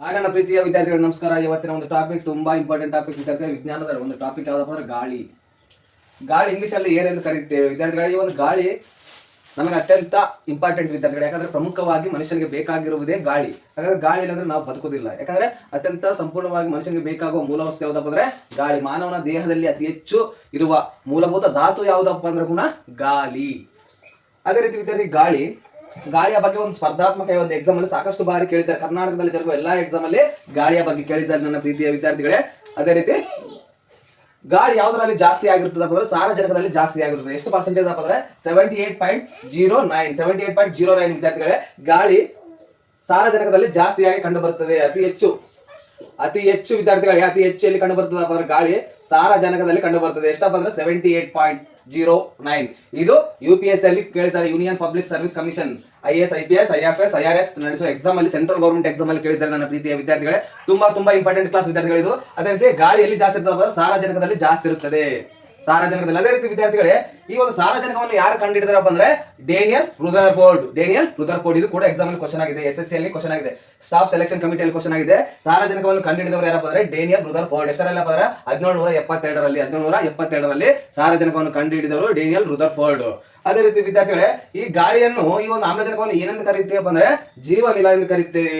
ನನ್ನ ಪ್ರೀತಿಯ ವಿದ್ಯಾರ್ಥಿಗಳು, ನಮಸ್ಕಾರ. ಇವತ್ತಿನ ಒಂದು ಟಾಪಿಕ್ ತುಂಬಾ ಇಂಪಾರ್ಟೆಂಟ್ ಟಾಪಿಕ್ ವಿದ್ಯಾರ್ಥಿಗಳು. ವಿಜ್ಞಾನದ ಒಂದು ಟಾಪಿಕ್ ಯಾವ್ದಪ್ಪ ಅಂದ್ರೆ ಗಾಳಿ. ಗಾಳಿ ಇಂಗ್ಲಿಷ್ ಅಲ್ಲಿ ಏನೆಂದು ಕರೀತೇವೆ? ವಿದ್ಯಾರ್ಥಿಗಳಿಗೆ ಈ ಒಂದು ಗಾಳಿ ನಮಗೆ ಅತ್ಯಂತ ಇಂಪಾರ್ಟೆಂಟ್ ವಿದ್ಯಾರ್ಥಿಗಳು. ಯಾಕಂದ್ರೆ ಪ್ರಮುಖವಾಗಿ ಮನುಷ್ಯನಿಗೆ ಬೇಕಾಗಿರುವುದೇ ಗಾಳಿ. ಯಾಕಂದ್ರೆ ಗಾಳಿ ಇಲ್ಲಾಂದ್ರೆ ನಾವು ಬದುಕೋದಿಲ್ಲ ಯಾಕಂದ್ರೆ ಅತ್ಯಂತ ಸಂಪೂರ್ಣವಾಗಿ ಮನುಷ್ಯನಿಗೆ ಬೇಕಾಗುವ ಮೂಲ ವಸ್ತು ಯಾವ್ದಪ್ಪ ಅಂದ್ರೆ ಗಾಳಿ. ಮಾನವನ ದೇಹದಲ್ಲಿ ಅತಿ ಹೆಚ್ಚು ಇರುವ ಮೂಲಭೂತ ಧಾತು ಯಾವುದಪ್ಪ ಅಂದ್ರೆ ಗುಣ? ಗಾಳಿ. ಅದೇ ರೀತಿ ವಿದ್ಯಾರ್ಥಿ, ಗಾಳಿ ಗಾಳಿಯ ಬಗ್ಗೆ ಒಂದು ಸ್ಪರ್ಧಾತ್ಮಕ ಒಂದು ಎಕ್ಸಾಮ್ ಅಲ್ಲಿ ಸಾಕಷ್ಟು ಬಾರಿ ಕೇಳಿದ್ದಾರೆ. ಕರ್ನಾಟಕದಲ್ಲಿ ಜರುಗುವ ಎಲ್ಲಾ ಎಕ್ಸಾಮ್ ಅಲ್ಲಿ ಗಾಳಿಯ ಬಗ್ಗೆ ಕೇಳಿದ್ದಾರೆ ನನ್ನ ಪ್ರೀತಿಯ ವಿದ್ಯಾರ್ಥಿಗಳೇ. ಅದೇ ರೀತಿ ಗಾಳಿ ಯಾವ್ದ್ರಲ್ಲಿ ಜಾಸ್ತಿ ಆಗಿರ್ತದೆ ಅಂದ್ರೆ ಸಾರಜನಕದಲ್ಲಿ ಜಾಸ್ತಿ ಆಗಿರ್ತದೆ. ಎಷ್ಟು ಪರ್ಸೆಂಟೇಜ್ ಅಂದ್ರೆ seventy eight point zero nine seventy eight point zero nine ವಿದ್ಯಾರ್ಥಿಗಳೇ, ಗಾಳಿ ಸಾರಜನಕದಲ್ಲಿ ಜಾಸ್ತಿಯಾಗಿ ಕಂಡು ಬರ್ತದೆ ಅತಿ ಹೆಚ್ಚು ಅತಿ ಹೆಚ್ಚು ವಿದ್ಯಾರ್ಥಿಗಳಿಗೆ ಅತಿ ಹೆಚ್ಚು ಎಲ್ಲಿ ಕಂಡು ಅಂದ್ರೆ ಗಾಳಿ ಸಾರಜನಕದಲ್ಲಿ ಕಂಡು ಬರ್ತದೆ. ಎಷ್ಟಪ್ಪ ಅಂದ್ರೆ seventy eight point zero nine ಇದು ಯು ಪಿ ಎಸ್ ಅಲ್ಲಿ ಕೇಳಿದ್ದಾರೆ Union Public Service Commission I S I P S I F S I R S ನಡೆಸುವ ಎಕ್ಸಾಮ್ ಅಲ್ಲಿ ಸೆಂಟ್ರಲ್ ಗೌರ್ಮೆಂಟ್ ಎಕ್ಸಾಮ್ ಅಲ್ಲಿ ಕೇಳಿದ್ದಾರೆ ನನ್ನ ಪ್ರೀತಿಯ ವಿದ್ಯಾರ್ಥಿಗಳೇ. ತುಂಬಾ ತುಂಬಾ ಇಂಪಾರ್ಟೆಂಟ್ ಕ್ಲಾಸ್ ವಿದ್ಯಾರ್ಥಿಗಳು ಇದು ಅದೇ ರೀತಿ ಗಾಳಿಯಲ್ಲಿ ಜಾಸ್ತಿ ಇರ್ತದೆ ಸಾರ್ವಜನಿಕದಲ್ಲಿ ಜಾಸ್ತಿ ಇರುತ್ತದೆ. ಸಾರಜನಕದಲ್ಲಿ ಅದೇ ರೀತಿ ವಿದ್ಯಾರ್ಥಿಗಳೇ, ಈ ಒಂದು ಸಾರಜನಕವನ್ನು ಯಾರು ಕಂಡಿಡಿದಾರಪ್ಪ ಅಂದ್ರೆ Daniel Rutherford. Daniel Rutherford ಇದು ಕೂಡ ಎಕ್ಸಾಮ್ ಅಲ್ಲಿ ಕ್ವಶನ್ ಆಗಿದೆ ಎಸ್ ಎಸ್ ಸಿ ಅಲ್ಲಿ ಕ್ವಶನ್ ಆಗಿದೆ. ಸ್ಟಾಫ್ ಸೆಲೆಕ್ಷನ್ ಕಮಿಟಿಯಲ್ಲಿ ಕ್ವಶನ್ ಆಗಿದೆ. ಸಾರಜನಕವನ್ನು ಕಂಡುಹಿಡಿದವರು ಯಾರಪ್ಪ ಅಂದ್ರೆ ಡೇನಿಯಲ್ ರುದರ್ ಫೋರ್ಡ್ ಎಷ್ಟರಲ್ಲಪ್ಪ ಅಂದ್ರೆ ಹದಿನೇಳು ನೂರ ಎಪ್ಪತ್ತೆರಡರಲ್ಲಿ ಹದಿನೇಳು ನೂರ ಎಪ್ಪತ್ತೆರಡರಲ್ಲಿ ಸಾರಜನಕವನ್ನು ಕಂಡುಹಿಡಿದವರು ಡೇನಿಯಲ್ ರುದರ್ ಫೋರ್ಡ್ ಅದೇ ರೀತಿ ವಿದ್ಯಾರ್ಥಿಗಳೇ, ಈ ಗಾಳಿಯನ್ನು, ಈ ಒಂದು ಆಮ್ಲಜನಕವನ್ನು ಏನಂತ ಕರೀತೀವಪ್ಪ ಅಂದ್ರೆ ಜೀವನಿಲ ಎಂದು ಕರೀತೀವಿ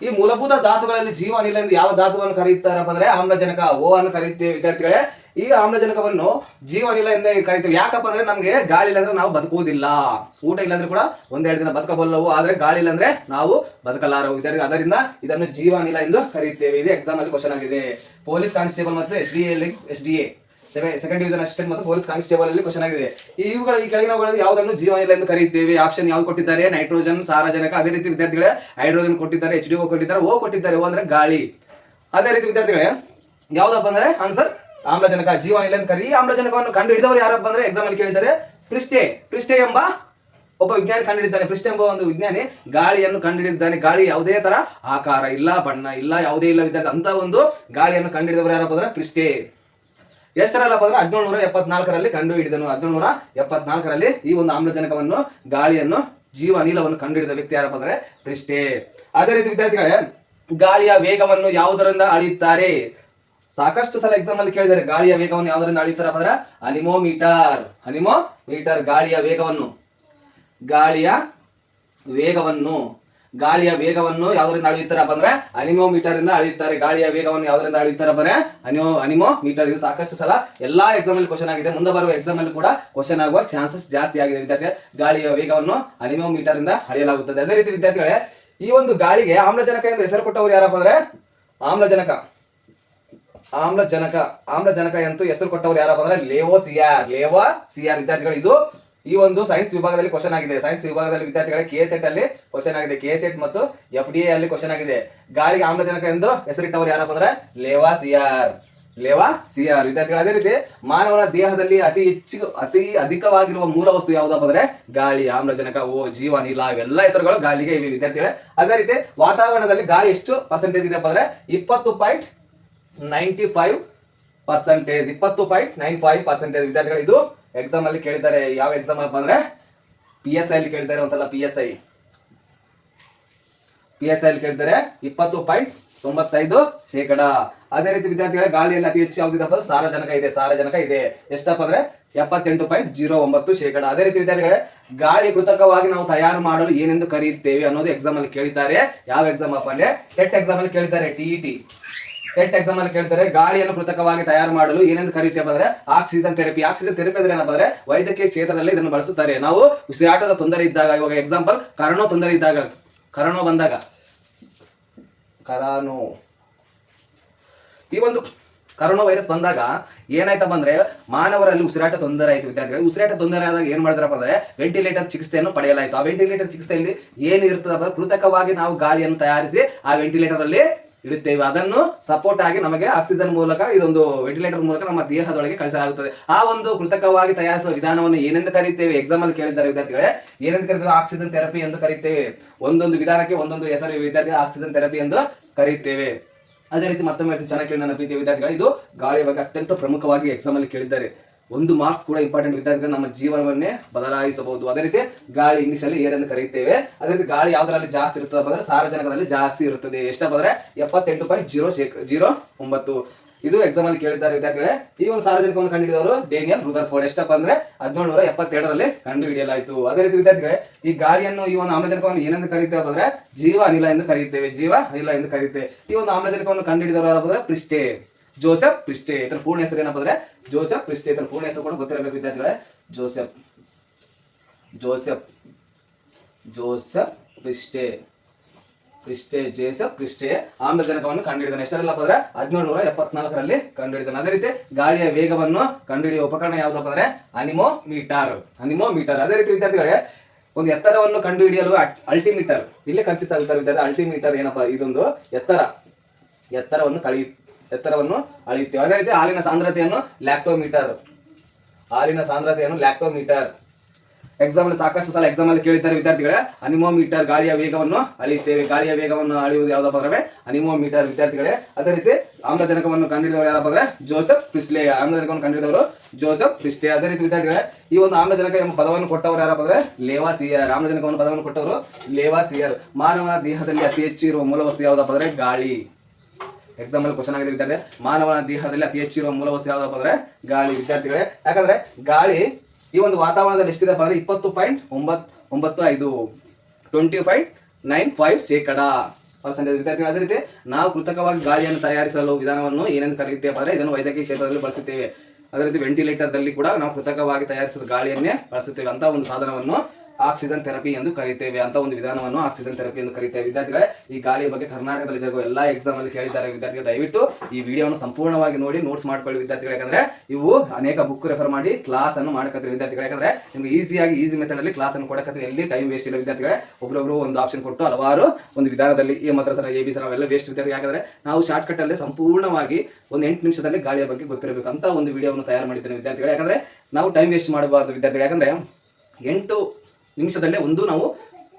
ಈ ಮೂಲಭೂತ ಧಾತುಗಳಲ್ಲಿ ಜೀವ ಅನಿಲ ಎಂದು ಯಾವ ಧಾತುವನ್ನು ಕರೀತಾರಪ್ಪ ಅಂದ್ರೆ ಆಮ್ಲಜನಕ ಓ ಅನ್ನು ಕರೀತೇವೆ ವಿದ್ಯಾರ್ಥಿಗಳೇ ಈ ಆಮ್ಲಜನಕವನ್ನು ಜೀವನಿಲ್ಲ ಎಂದು ಕರಿತೀವಿ. ಯಾಕಪ್ಪ ಅಂದ್ರೆ ನಮಗೆ ಗಾಳಿ ಇಲ್ಲಾಂದ್ರೆ ನಾವು ಬದುಕುವುದಿಲ್ಲ. ಊಟ ಇಲ್ಲಾಂದ್ರೆ ಕೂಡ ಒಂದೆರಡು ದಿನ ಬದುಕಬಲ್ಲವು. ಆದ್ರೆ ಗಾಳಿ ಇಲ್ಲಾಂದ್ರೆ ನಾವು ಬದುಕಲಾರವು. ಅದರಿಂದ ಇದನ್ನು ಜೀವನಿಲ್ಲ ಎಂದು ಕರೆಯುತ್ತೇವೆ. ಇದು ಎಕ್ಸಾಮ್ ಅಲ್ಲಿ ಕ್ವಶನ್ ಆಗಿದೆ. ಪೊಲೀಸ್ ಕಾನ್ಸ್ಟೇಬಲ್ ಮತ್ತು S D L S D A second division assistant ಮತ್ತು ಪೊಲೀಸ್ ಕಾನ್ಸ್ಟೇಬಲ್ ಅಲ್ಲಿ ಕ್ವಶನ್ ಆಗಿದೆ. ಇವುಗಳ ಈ ಕೆಳಗಿನವುಗಳಲ್ಲಿ ಯಾವುದನ್ನು ಜೀವನಿಲ್ಲ ಎಂದು ಕರೆಯುತ್ತೇವೆ? ಆಪ್ಷನ್ ಯಾವ್ದು ಕೊಟ್ಟಿದ್ದಾರೆ? ನೈಟ್ರೋಜನ್ ಸಾರಜನಕ. ಅದೇ ರೀತಿ ವಿದ್ಯಾರ್ಥಿಗಳೇ ಹೈಡ್ರೋಜನ್ ಕೊಟ್ಟಿದ್ದಾರೆ ಎಚ್ ಡಿ ಓ ಕೊಟ್ಟಿದ್ದಾರೆ ಓ ಕೊಟ್ಟಿದ್ದಾರೆ ಓ ಅಂದ್ರೆ ಗಾಳಿ. ಅದೇ ರೀತಿ ವಿದ್ಯಾರ್ಥಿಗಳೇ, ಯಾವ್ದಪ್ಪ ಅಂದ್ರೆ ಆನ್ಸರ್ ಆಮ್ಲಜನಕ ಜೀವನ ಇಲ್ಲ ಅಂತ ಕರಿ ಈ ಆಮ್ಲಜನಕವನ್ನು ಕಂಡು ಹಿಡಿದವರು ಯಾರಪ್ಪ ಅಂದ್ರೆ ಎಕ್ಸಾಮ್ ಅಲ್ಲಿ ಕೇಳಿದ್ದಾರೆ. ಪ್ರಿಸ್ಟೆ. ಪ್ರಿಸ್ಟೆ ಎಂಬ ಒಬ್ಬ ವಿಜ್ಞಾನಿ ಕಂಡುಹಿಡಿದ್ದಾನೆ. ಪ್ರಿಸ್ಟೆ ಎಂಬ ಒಂದು ವಿಜ್ಞಾನಿ ಗಾಳಿಯನ್ನು ಕಂಡುಹಿಡಿದಿದ್ದಾನೆ ಗಾಳಿ ಯಾವುದೇ ತರ ಆಕಾರ ಇಲ್ಲ, ಬಣ್ಣ ಇಲ್ಲ, ಯಾವುದೇ ಇಲ್ಲ ವಿದ್ಯಾರ್ಥಿ, ಅಂತ ಒಂದು ಗಾಳಿಯನ್ನು ಕಂಡುಹಿಡಿದವರು ಯಾರಪ್ಪ ಅಂದ್ರೆ ಪ್ರಿಸ್ಟೆ. ಎಷ್ಟರಲ್ಲಪ್ಪ ಅಂದ್ರೆ ಹದಿನೇಳು ಎಪ್ಪತ್ನಾಲ್ಕರಲ್ಲಿ ಕಂಡು ಹಿಡಿದನು ಹದಿನೇಳು ಎಪ್ಪತ್ನಾಲ್ಕರಲ್ಲಿ ಈ ಒಂದು ಆಮ್ಲಜನಕವನ್ನು, ಗಾಳಿಯನ್ನು ಜೀವ ಅನಿಲವನ್ನು ಕಂಡುಹಿಡಿದ ವ್ಯಕ್ತಿ ಯಾರಪ್ಪ ಅಂದ್ರೆ ಪ್ರಿಸ್ಟೆ. ಅದೇ ರೀತಿ ವಿದ್ಯಾರ್ಥಿಗಳೇ, ಗಾಳಿಯ ವೇಗವನ್ನು ಯಾವುದರಿಂದ ಅಳೆಯುತ್ತಾರೆ? ಸಾಕಷ್ಟು ಸಲ ಎಕ್ಸಾಮ್ ಅಲ್ಲಿ ಕೇಳಿದ್ದಾರೆ, ಗಾಳಿಯ ವೇಗವನ್ನು ಯಾವುದರಿಂದ ಅಳಿತಾರಪ್ಪ ಅಂದ್ರೆ ಅನಿಮೋಮೀಟರ್. ಅನಿಮೋಮೀಟರ್ ಗಾಳಿಯ ವೇಗವನ್ನು. ಗಾಳಿಯ ವೇಗವನ್ನು. ಗಾಳಿಯ ವೇಗವನ್ನು ಯಾವುದರಿಂದ ಅಳೆಯುತ್ತಾರಪ್ಪ ಅಂದ್ರೆ ಅನಿಮೋಮೀಟರ್ ಇಂದ ಅಳೆಯುತ್ತಾರೆ. ಗಾಳಿಯ ವೇಗವನ್ನು ಯಾವುದರಿಂದ ಅಳೆಯುತ್ತಾರಪ್ಪ ಅಂದ್ರೆ ಅನಿಮೋ, ಅನಿಮೋಮೀಟರ್ ಇದು ಸಾಕಷ್ಟು ಸಲ ಎಲ್ಲಾ ಎಕ್ಸಾಮ್ ಅಲ್ಲಿ ಕ್ವಶನ್ ಆಗಿದೆ. ಮುಂದೆ ಬರುವ ಎಕ್ಸಾಮ್ ಅಲ್ಲಿ ಕೂಡ ಕ್ವಶನ್ ಆಗುವ ಚಾನ್ಸಸ್ ಜಾಸ್ತಿ ಆಗಿದೆ ವಿದ್ಯಾರ್ಥಿ ಗಾಳಿಯ ವೇಗವನ್ನು ಅನಿಮೋಮೀಟರ್ ಇಂದ ಅಳೆಯಲಾಗುತ್ತದೆ. ಅದೇ ರೀತಿ ವಿದ್ಯಾರ್ಥಿಗಳೇ, ಈ ಒಂದು ಗಾಳಿಗೆ ಆಮ್ಲಜನಕ ಎಂದು ಹೆಸರು ಕೊಟ್ಟವರು ಯಾರಪ್ಪ ಅಂದ್ರೆ? ಆಮ್ಲಜನಕ. ಆಮ್ಲಜನಕ ಆಮ್ಲಜನಕ ಎಂದು ಹೆಸರು ಕೊಟ್ಟವರು ಯಾರಪ್ಪ ಅಂದ್ರೆ ಲೇವೋ ಸಿಆರ್ ಲೇವೋ ಸಿಆರ್ ವಿದ್ಯಾರ್ಥಿಗಳು, ಇದು ಈ ಒಂದು ಸೈನ್ಸ್ ವಿಭಾಗದಲ್ಲಿ ಕ್ವಶನ್ ಆಗಿದೆ. ಸೈನ್ಸ್ ವಿಭಾಗದಲ್ಲಿ ವಿದ್ಯಾರ್ಥಿಗಳ ಕೆ ಸೆಟ್ ಅಲ್ಲಿ ಕ್ವಶನ್ ಆಗಿದೆ. ಕೆ ಸೆಟ್ ಮತ್ತು ಎಫ್ ಡಿ ಅಲ್ಲಿ ಕ್ವಶನ್ ಆಗಿದೆ. ಗಾಳಿಗೆ ಆಮ್ಲಜನಕ ಎಂದು ಹೆಸರಿಟ್ಟವರು ಯಾರಪ್ಪ ಅಂದ್ರೆ ಲೇವಾ ಸಿಆರ್ ಲೇವಾ ಸಿಆರ್ ವಿದ್ಯಾರ್ಥಿಗಳು, ಅದೇ ರೀತಿ ಮಾನವನ ದೇಹದಲ್ಲಿ ಅತಿ ಹೆಚ್ಚು, ಅತಿ ಅಧಿಕವಾಗಿರುವ ಮೂಲ ವಸ್ತು ಯಾವುದಪ್ಪ ಅಂದ್ರೆ ಗಾಳಿ, ಆಮ್ಲಜನಕ, ಓ, ಜೀವ ನೀಲ ಇವೆಲ್ಲ ಹೆಸರುಗಳು ಗಾಳಿಗೆ ಇವೆ. ವಿದ್ಯಾರ್ಥಿಗಳೇ, ಅದೇ ರೀತಿ ವಾತಾವರಣದಲ್ಲಿ ಗಾಳಿ ಎಷ್ಟು ಪರ್ಸೆಂಟೇಜ್ ಇದೆಯಪ್ಪ ಅಂದ್ರೆ ಇಪ್ಪತ್ತು ಪಾಯಿಂಟ್ ನೈಂಟಿ ಫೈವ್ ಪರ್ಸೆಂಟೇಜ್, ಇಪ್ಪತ್ತು ಪಾಯಿಂಟ್ ನೈನ್ ಫೈವ್ ಪರ್ಸೆಂಟೇಜ್ ವಿದ್ಯಾರ್ಥಿಗಳು ಇದು ಎಕ್ಸಾಮ್ ಅಲ್ಲಿ ಕೇಳಿದ್ದಾರೆ. ಯಾವ ಎಕ್ಸಾಮ್ ಅಪ್ಪ ಅಂದ್ರೆ ಪಿ ಎಸ್ ಐ ಅಲ್ಲಿ ಕೇಳಿದ್ದಾರೆ ಒಂದ್ಸಲ P S I P S I ಅಲ್ಲಿ ಕೇಳಿದ್ದಾರೆ, ಇಪ್ಪತ್ತು ಪಾಯಿಂಟ್ ತೊಂಬತ್ತೈದು ಶೇಕಡ. ಅದೇ ರೀತಿ ವಿದ್ಯಾರ್ಥಿಗಳ, ಗಾಳಿಯಲ್ಲಿ ಅತಿ ಹೆಚ್ಚು ಯಾವ್ದಿದಪ್ಪ ಸಾರಜನಕ ಇದೆ ಸಾರಜನಕ ಇದೆ. ಎಷ್ಟಪ್ಪ ಅಂದ್ರೆ ಎಪ್ಪತ್ತೆಂಟು ಪಾಯಿಂಟ್ ಜೀರೋ ಒಂಬತ್ತು ಶೇಕಡ. ಅದೇ ರೀತಿ ವಿದ್ಯಾರ್ಥಿಗಳೇ, ಗಾಳಿ ಕೃತಕವಾಗಿ ನಾವು ತಯಾರು ಮಾಡಲು ಏನೆಂದು ಕರೆಯುತ್ತೇವೆ ಅನ್ನೋದು ಎಕ್ಸಾಮ್ ಅಲ್ಲಿ ಕೇಳಿದ್ದಾರೆ. ಯಾವ ಎಕ್ಸಾಮ್ ಅಪ್ಪ ಅಂದ್ರೆ, ಟೆಟ್ ಎಕ್ಸಾಮ್ ಅಲ್ಲಿ ಕೇಳಿದ್ದಾರೆ ಟಿಇಟಿ ಟೆಟ್ ಎಕ್ಸಾಮ್ ಅಲ್ಲಿ ಕೇಳ್ತಾರೆ, ಗಾಳಿಯನ್ನು ಕೃತಕವಾಗಿ ತಯಾರು ಮಾಡಲು ಏನೇನು ಕರೀತೇವೆ ಅಂದ್ರೆ ಆಕ್ಸಿಜನ್ ಥೆರಪಿ ಆಕ್ಸಿಜನ್ ಥೆರಪಿ ಅಂದ್ರೆ ಏನಪ್ಪ ಅಂದ್ರೆ ವೈದ್ಯಕೀಯ ಕ್ಷೇತ್ರದಲ್ಲಿ ಇದನ್ನು ಬಳಸುತ್ತಾರೆ. ನಾವು ಉಸಿರಾಟದ ತೊಂದರೆ ಇದ್ದಾಗ, ಇವಾಗ ಎಕ್ಸಾಂಪಲ್ ಕರಣೋ ತೊಂದರೆ ಇದ್ದಾಗ, ಕರೋನೋ ಬಂದಾಗ, ಕರಾನೋ. ಈ ಒಂದು ಕರೋನಾ ವೈರಸ್ ಬಂದಾಗ ಏನಾಯ್ತಪ್ಪ ಅಂದ್ರೆ ಮಾನವರಲ್ಲಿ ಉಸಿರಾಟ ತೊಂದರೆ ಆಯಿತು ವಿದ್ಯಾರ್ಥಿಗಳು. ಉಸಿರಾಟ ತೊಂದರೆ ಆದಾಗ ಏನ್ ಮಾಡಿದ್ರಪ್ಪ ಅಂದ್ರೆ ವೆಂಟಿಲೇಟರ್ ಚಿಕಿತ್ಸೆಯನ್ನು ಪಡೆಯಲಾಯಿತು. ಆ ವೆಂಟಿಲೇಟರ್ ಚಿಕಿತ್ಸೆಯಲ್ಲಿ ಏನು ಇರ್ತದಪ್ಪ ಕೃತಕವಾಗಿ ನಾವು ಗಾಳಿಯನ್ನು ತಯಾರಿಸಿ ಆ ವೆಂಟಿಲೇಟರ್ ಅಲ್ಲಿ ಇಡುತ್ತೇವೆ. ಅದನ್ನು ಸಪೋರ್ಟ್ ಆಗಿ ನಮಗೆ ಆಕ್ಸಿಜನ್ ಮೂಲಕ, ಇದೊಂದು ವೆಂಟಿಲೇಟರ್ ಮೂಲಕ ನಮ್ಮ ದೇಹದೊಳಗೆ ಕಳಿಸಲಾಗುತ್ತದೆ. ಆ ಒಂದು ಕೃತಕವಾಗಿ ತಯಾರಿಸುವ ವಿಧಾನವನ್ನು ಏನೆಂದು ಕರೀತೇವೆ ಎಕ್ಸಾಮ್ ಅಲ್ಲಿ ಕೇಳಿದ್ದಾರೆ ವಿದ್ಯಾರ್ಥಿಗಳೇ. ಏನೆಂದು ಕರೀತೇವೆ ಆಕ್ಸಿಜನ್ ಥೆರಪಿ ಎಂದು ಕರೀತೇವೆ ಒಂದೊಂದು ವಿಧಾನಕ್ಕೆ ಒಂದೊಂದು ಹೆಸರು ವಿದ್ಯಾರ್ಥಿ ಆಕ್ಸಿಜನ್ ಥೆರಪಿ ಎಂದು ಕರೆಯುತ್ತೇವೆ. ಅದೇ ರೀತಿ ಮತ್ತೊಮ್ಮೆ ಚೆನ್ನಾಗಿ ಕೇಳಿ ನನ್ನ ಪ್ರೀತಿಯ ವಿದ್ಯಾರ್ಥಿಗಳು, ಇದು ಗಾಳಿಯ ಬಗ್ಗೆ ಅತ್ಯಂತ ಪ್ರಮುಖವಾಗಿ ಎಕ್ಸಾಮ್ ಅಲ್ಲಿ ಕೇಳಿದ್ದಾರೆ. ಒಂದು ಮಾರ್ಕ್ಸ್ ಕೂಡ ಇಂಪಾರ್ಟೆಂಟ್ ವಿದ್ಯಾರ್ಥಿಗಳು ನಮ್ಮ ಜೀವನವನ್ನೇ ಬದಲಾಯಿಸಬಹುದು. ಅದೇ ರೀತಿ ಗಾಳಿ ಇಂಗ್ಲಿಷ್ ಅಲ್ಲಿ ಏರ್ ಎಂದು ಕರೆಯುತ್ತೇವೆ. ಅದೇ ರೀತಿ ಗಾಳಿ ಯಾವ್ದ್ರಲ್ಲಿ ಜಾಸ್ತಿ ಇರ್ತದೆ ಅಂದ್ರೆ ಸಾರ್ವಜನಿಕದಲ್ಲಿ ಜಾಸ್ತಿ ಇರುತ್ತದೆ. ಎಷ್ಟಪ್ಪ ಬಂದ್ರೆ ಎಪ್ಪತ್ತೆಂಟು ಪಾಯಿಂಟ್ ಜೀರೋ ಜೀರೋ ಒಂಬತ್ತು. ಇದು ಎಕ್ಸಾಮ್ ಅಲ್ಲಿ ಕೇಳಿದ್ದಾರೆ ವಿದ್ಯಾರ್ಥಿಗಳೇ. ಈ ಒಂದು ಸಾರ್ವಜನಿಕವನ್ನು ಕಂಡುಹಿಡಿದವರು ಡೇನಿಯಲ್ ರುದರ್ಫೋರ್ಡ್ ಎಷ್ಟಪ್ಪ ಅಂದ್ರೆ ಹದಿನೇಳು ನೂರ ಎಪ್ಪತ್ತೆರಡರಲ್ಲಿ ಕಂಡುಹಿಡಿಯಲಾಯಿತು. ಅದೇ ರೀತಿ ವಿದ್ಯಾರ್ಥಿಗಳೇ, ಈ ಗಾಳಿಯನ್ನು, ಈ ಒಂದು ಆಮ್ಲಜನಕವನ್ನು ಏನೆಂದು ಕರೀತೇವೆ ಅಂದ್ರೆ ಜೀವ ಅನಿಲ ಎಂದು ಕರೆಯುತ್ತೇವೆ ಜೀವ ಅನಿಲ ಎಂದು ಕರೆಯುತ್ತೇವೆ ಈ ಒಂದು ಆಮ್ಲಜನಕವನ್ನು ಕಂಡುಹಿಡಿದವರು ಹಿಡಿದವರು ಅಂದ್ರೆ ಪ್ರಿಸ್ಟೆ. ಜೋಸೆಫ್ ಪ್ರಿಸ್ಟೆ ಇದರ ಪೂರ್ಣ ಹೆಸರು ಏನಪ್ಪ ಅಂದ್ರೆ ಜೋಸೆಫ್ ಪ್ರಿಸ್ಟೆ ಇದರ ಪೂರ್ಣ ಹೆಸರು ಕೂಡ ಗೊತ್ತಿರಬೇಕು ವಿದ್ಯಾರ್ಥಿಗಳೇ. ಜೋಸೆಫ್. ಜೋಸೆಫ್. ಜೋಸೆಫ್ ಪ್ರಿಸ್ಟೆ ಕ್ರಿಸ್ಟೆ, ಜೇಸಫ್ ಕ್ರಿಸ್ಟೆ. ಆಮ್ಲಜನಕವನ್ನು ಕಂಡುಹಿಡಿದಾನೆ. ಎಷ್ಟರಲ್ಲಪ್ಪ ಅಂದ್ರೆ ಹದಿನೇಳು ನೂರ ಎಪ್ಪತ್ನಾಲ್ಕರಲ್ಲಿ ಕಂಡುಹಿಡಿದಾನೆ. ಅದೇ ರೀತಿ ಗಾಳಿಯ ವೇಗವನ್ನು ಕಂಡುಹಿಡಿಯುವ ಉಪಕರಣ ಯಾವ್ದಪ್ಪ ಅಂದ್ರೆ ಅನಿಮೋ ಮೀಟರ್ ಅನಿಮೋ ಮೀಟರ್ ಅದೇ ರೀತಿ ವಿದ್ಯಾರ್ಥಿಗಳೇ, ಒಂದು ಎತ್ತರವನ್ನು ಕಂಡುಹಿಡಿಯಲು ಅಲ್ಟಿಮೀಟರ್. ಇಲ್ಲೇ ಕನ್ಫ್ಯೂಸ್ ಆಗುತ್ತಾರೆ ವಿದ್ಯಾರ್ಥಿ ಅಲ್ಟಿಮೀಟರ್ ಏನಪ್ಪ, ಇದೊಂದು ಎತ್ತರ. ಎತ್ತರವನ್ನು ಕಳೆಯ ಎತ್ತರವನ್ನು ಅಳೆಯುತ್ತೇವೆ. ಅದೇ ರೀತಿ ಹಾಲಿನ ಸಾಂದ್ರತೆಯನ್ನು ಲ್ಯಾಕ್ಟೋಮೀಟರ್. ಹಾಲಿನ ಸಾಂದ್ರತೆಯನ್ನು ಲ್ಯಾಕ್ಟೋಮೀಟರ್. ಎಕ್ಸಾಮ್ ಅಲ್ಲಿ ಸಾಕಷ್ಟು ಸಲ ಎಕ್ಸಾಮ್ ಅಲ್ಲಿ ಕೇಳಿದ್ದಾರೆ ವಿದ್ಯಾರ್ಥಿಗಳೇ. ಅನಿಮೋಮೀಟರ್ ಗಾಳಿಯ ವೇಗವನ್ನು ಅಳೆಯುತ್ತೇವೆ. ಗಾಳಿಯ ವೇಗವನ್ನು ಅಳೆಯುವುದು ಯಾವ್ದಪ್ಪ ಅಂದ್ರೆ? ಅನಿಮೋಮೀಟರ್ ವಿದ್ಯಾರ್ಥಿಗಳೇ. ಅದೇ ರೀತಿ ಆಮ್ಲಜನಕವನ್ನು ಕಂಡುಹಿಡಿದವರು ಯಾರಪ್ಪ ಅಂದ್ರೆ? ಜೋಸೆಫ್ ಪ್ರಿಸ್ಲೆ ಆಮ್ಲಜನಕವನ್ನು ಕಂಡುಹಿಡಿದವರು ಜೋಸೆಫ್ ಪ್ರಿಸ್ಲೆ ಅದೇ ರೀತಿ ವಿದ್ಯಾರ್ಥಿಗಳೇ, ಈ ಒಂದು ಆಮ್ಲಜನಕ ಎಂಬ ಪದವನ್ನು ಕೊಟ್ಟವರು ಯಾರಪ್ಪ ಅಂದ್ರೆ? ಲೇವಾಸಿಯರ್. ಆಮ್ಲಜನಕವನ್ನು ಪದವನ್ನು ಕೊಟ್ಟವರು ಲೇವಾಸಿಯರ್. ಮಾನವನ ದೇಹದಲ್ಲಿ ಅತಿ ಹೆಚ್ಚು ಇರುವ ಮೂಲವಸ್ತು ಯಾವ್ದಪ್ಪ ಅಂದ್ರೆ? ಗಾಳಿ. ಎಕ್ಸಾಮ್ ಅಲ್ಲಿ ಕ್ವಶನ್ ಆಗಿದೆ ವಿದ್ಯಾರ್ಥಿ ಮಾನವನ ದೇಹದಲ್ಲಿ ಅತಿ ಹೆಚ್ಚಿರುವ ಮೂಲ ವಸ್ತು ಯಾವ್ದಪ್ಪ ಅಂದ್ರೆ ಗಾಳಿ ವಿದ್ಯಾರ್ಥಿಗಳೇ. ಯಾಕಂದ್ರೆ ಗಾಳಿ ಈ ಒಂದು ವಾತಾವರಣದಲ್ಲಿ ಎಷ್ಟಿದೆಪ್ಪ ಅಂದ್ರೆ ಇಪ್ಪತ್ತು ಪಾಯಿಂಟ್ ಒಂಬತ್ತು ಒಂಬತ್ತು ಐದು ಟ್ವೆಂಟಿ ಫೈವ್ ನೈನ್ ಫೈವ್ ಶೇಕಡ ಪರ್ಸೆಂಟೇಜ್ ವಿದ್ಯಾರ್ಥಿಗಳು. ಅದೇ ರೀತಿ ನಾವು ಕೃತಕವಾಗಿ ಗಾಳಿಯನ್ನು ತಯಾರಿಸಲು ವಿಧಾನವನ್ನು ಏನೆಂದು ಕರೆಯುತ್ತೇವೆ ಅಂದ್ರೆ ಇದನ್ನು ವೈದ್ಯಕೀಯ ಕ್ಷೇತ್ರದಲ್ಲಿ ಬಳಸುತ್ತೇವೆ. ಅದೇ ರೀತಿ ವೆಂಟಿಲೇಟರ್ದಲ್ಲಿ ಕೂಡ ನಾವು ಕೃತಕವಾಗಿ ತಯಾರಿಸಿದ ಗಾಳಿಯನ್ನೇ ಬಳಸುತ್ತೇವೆ ಅಂತ ಒಂದು ಸಾಧನವನ್ನು ಆಕ್ಸಿಜನ್ ಥೆರಪಿ ಎಂದು ಕರೀತೇವೆ ಅಂತ ಒಂದು ವಿಧಾನವನ್ನು ಆಕ್ಸಿಜನ್ ಥೆರಪಿ ಎಂದು ಕರೀತೇವೆ. ವಿದ್ಯಾರ್ಥಿಗಳೇ, ಈ ಗಾಳಿಯ ಬಗ್ಗೆ ಕರ್ನಾಟಕದಲ್ಲಿ ಜರುಗುವ ಎಲ್ಲಾ ಎಕ್ಸಾಮ್ ಅಲ್ಲಿ ಕೇಳಿದ್ದಾರೆ ವಿದ್ಯಾರ್ಥಿಗಳು, ದಯವಿಟ್ಟು ಈ ವಿಡಿಯೋವನ್ನು ಸಂಪೂರ್ಣವಾಗಿ ನೋಡಿ ನೋಟ್ಸ್ ಮಾಡ್ಕೊಳ್ಳಿ ವಿದ್ಯಾರ್ಥಿಗಳು. ಯಾಕಂದ್ರೆ ಇವು ಅನೇಕ ಬುಕ್ ರೆಫರ್ ಮಾಡಿ ಕ್ಲಾಸ್ ಅನ್ನು ಮಾಡಕತ್ತೀವಿ ವಿದ್ಯಾರ್ಥಿಗಳು. ಯಾಕಂದ್ರೆ ನಿಮ್ಗೆ ಈಸಿಯಾಗಿ ಈಸಿ ಮೆಥಡ್ ಅಲ್ಲಿ ಕ್ಲಾಸ್ ಅನ್ನು ಕೊಡಕತ್ತೀವಿ ಎಲ್ಲಿ ಟೈಮ್ ವೇಸ್ಟ್ ಇಲ್ಲ ವಿದ್ಯಾರ್ಥಿಗಳೇ. ಒಬ್ಬೊಬ್ಬರು ಒಂದು ಆಪ್ಷನ್ ಕೊಟ್ಟು ಹಲವಾರು ಒಂದು ವಿಧಾನದಲ್ಲಿ ಈ ಮಾತ್ರ ಸರ ಎ ಬಿ ಸರ್, ಅವೆಲ್ಲ ವೇಸ್ಟ್ ವಿದ್ಯಾರ್ಥಿ ಯಾಕಂದ್ರೆ ನಾವು ಶಾರ್ಟ್ ಕಟ್ ಅಲ್ಲಿ ಸಂಪೂರ್ಣವಾಗಿ ಒಂದು ಎಂಟು ನಿಮಿಷದಲ್ಲಿ ಗಾಳಿಯ ಬಗ್ಗೆ ಗೊತ್ತಿರಬೇಕು ಅಂತ ಒಂದು ವಿಡಿಯೋವನ್ನು ತಯಾರು ಮಾಡಿದ್ದೇನೆ ವಿದ್ಯಾರ್ಥಿಗಳು. ಯಾಕಂದ್ರೆ ನಾವು ಟೈಮ್ ವೇಸ್ಟ್ ಮಾಡಬಾರ್ದು ವಿದ್ಯಾರ್ಥಿಗಳು. ಯಾಕಂದ್ರೆ ಎಂಟು ನಿಮಿಷದಲ್ಲೇ ಒಂದು ನಾವು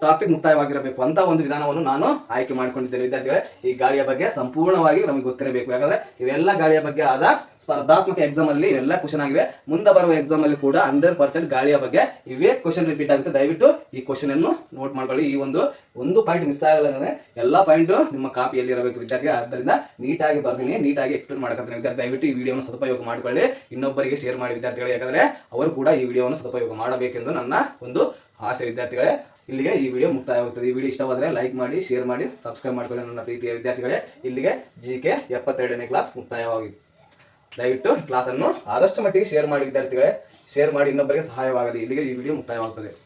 ಟಾಪಿಕ್ ಮುಕ್ತಾಯವಾಗಿರಬೇಕು ಅಂತ ಒಂದು ವಿಧಾನವನ್ನು ನಾನು ಆಯ್ಕೆ ಮಾಡಿಕೊಂಡಿದ್ದೇನೆ. ವಿದ್ಯಾರ್ಥಿಗಳೇ, ಈ ಗಾಳಿಯ ಬಗ್ಗೆ ಸಂಪೂರ್ಣವಾಗಿ ನಮಗೆ ಗೊತ್ತಿರಬೇಕು. ಯಾಕಂದ್ರೆ ಇವೆಲ್ಲ ಗಾಳಿಯ ಬಗ್ಗೆ ಆದ ಸ್ಪರ್ಧಾತ್ಮಕ ಎಕ್ಸಾಮ್ ಅಲ್ಲಿ ಇವೆಲ್ಲ ಕ್ವಶನ್ ಆಗಿವೆ. ಮುಂದೆ ಬರುವ ಎಕ್ಸಾಮ್ ಅಲ್ಲಿ ಕೂಡ ಹಂಡ್ರೆಡ್ ಪರ್ಸೆಂಟ್ ಗಾಳಿಯ ಬಗ್ಗೆ ಇವೇ ಕ್ವಶನ್ ರಿಪೀಟ್ ಆಗುತ್ತೆ. ದಯವಿಟ್ಟು ಈ ಕ್ವಶನ್ ಅನ್ನು ನೋಟ್ ಮಾಡ್ಕೊಳ್ಳಿ. ಈ ಒಂದು ಒಂದು ಪಾಯಿಂಟ್ ಮಿಸ್ ಆಗಲ್ಲ ಎಲ್ಲ ಪಾಯಿಂಟ್ ನಿಮ್ಮ ಕಾಪಿಯಲ್ಲಿ ಇರಬೇಕು ವಿದ್ಯಾರ್ಥಿ ಆದ್ದರಿಂದ ನೀಟಾಗಿ ಬರ್ತೀನಿ ನೀಟಾಗಿ ಎಕ್ಸ್ಪ್ಲೇನ್ ಮಾಡಕಂತ ವಿದ್ಯಾರ್ಥಿ ದಯವಿಟ್ಟು ಈ ವಿಡಿಯೋನ ಸದುಪಯೋಗ ಮಾಡಿಕೊಳ್ಳಿ. ಇನ್ನೊಬ್ಬರಿಗೆ ಶೇರ್ ಮಾಡಿ ವಿದ್ಯಾರ್ಥಿಗಳು. ಯಾಕಂದ್ರೆ ಅವರು ಕೂಡ ಈ ವಿಡಿಯೋವನ್ನು ಸದುಪಯೋಗ ಮಾಡಬೇಕೆಂದು ನನ್ನ ಒಂದು ಆಸೆ ವಿದ್ಯಾರ್ಥಿಗಳೇ, ಇಲ್ಲಿಗೆ ಈ ವಿಡಿಯೋ ಮುಕ್ತಾಯವಾಗುತ್ತದೆ. ಈ ವಿಡಿಯೋ ಇಷ್ಟವಾದರೆ ಲೈಕ್ ಮಾಡಿ ಶೇರ್ ಮಾಡಿ ಸಬ್ಸ್ಕ್ರೈಬ್ ಮಾಡ್ಕೊಳ್ಳಿ ನನ್ನ ಪ್ರೀತಿಯ ವಿದ್ಯಾರ್ಥಿಗಳೇ. ಇಲ್ಲಿಗೆ ಜಿ ಕೆ ಎಪ್ಪತ್ತೆರಡನೇ ಕ್ಲಾಸ್ ಮುಕ್ತಾಯವಾಗಿದೆ. ದಯವಿಟ್ಟು ಕ್ಲಾಸನ್ನು ಆದಷ್ಟು ಮಟ್ಟಿಗೆ ಶೇರ್ ಮಾಡಿ ವಿದ್ಯಾರ್ಥಿಗಳೇ. ಶೇರ್ ಮಾಡಿ ಇನ್ನೊಬ್ಬರಿಗೆ ಸಹಾಯವಾಗಲಿ. ಇಲ್ಲಿಗೆ ಈ ವಿಡಿಯೋ ಮುಕ್ತಾಯವಾಗುತ್ತದೆ.